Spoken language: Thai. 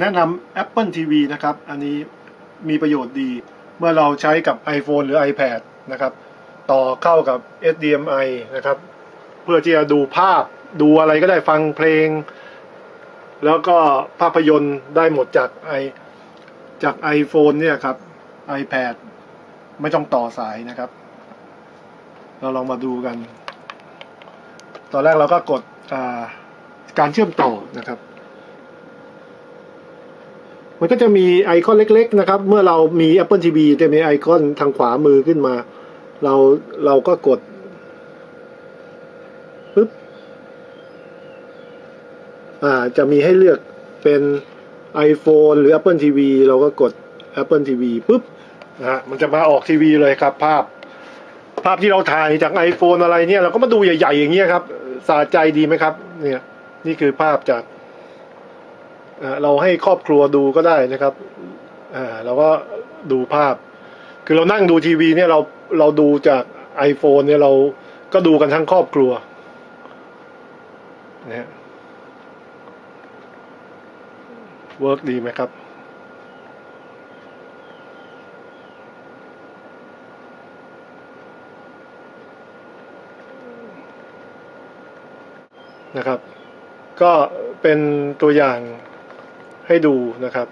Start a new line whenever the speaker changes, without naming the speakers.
แนะนำ Apple TV นะครับ อันนี้มีประโยชน์ดี เมื่อเราใช้กับ iPhone หรือ iPad นะครับ ต่อเข้ากับ HDMI นะครับ เพื่อที่จะดูภาพดูอะไรก็ได้ฟังเพลง แล้วก็ภาพยนตร์ได้หมดจากไอจาก iPhone เนี่ยครับ iPad ไม่ต้องต่อสายนะครับ เราลองมาดูกัน ตอนแรกเราก็กดการเชื่อมต่อนะครับ มันก็จะมีไอคอนเล็ก ๆ นะครับ เมื่อเรามี Apple TV จะมีไอคอนทางขวามือขึ้นมา เราเราก็กดปึ๊บอ่าจะมีให้เลือกเป็น iPhone หรือ Apple TV เราก็กด Apple TV ปุ๊บนะฮะมันจะมาออกทีวีเลยครับภาพ ภาพที่เราถ่ายจาก iPhone อะไรเนี่ย เราก็มาดูใหญ่ ๆ อย่างเงี้ยครับสะใจดีไหมครับ เนี่ย นี่คือภาพจาก เราให้ครอบครัวดูก็ได้นะครับเราก็ดูภาพ คือเรานั่งดูทีวีเนี่ยเราเราดูจาก iPhone เนี่ยเราก็ดูกันทั้งครอบครัวนะฮะเวิร์กดีไหมครับนะครับ ก็เป็นตัวอย่าง ให้ดูนะครับ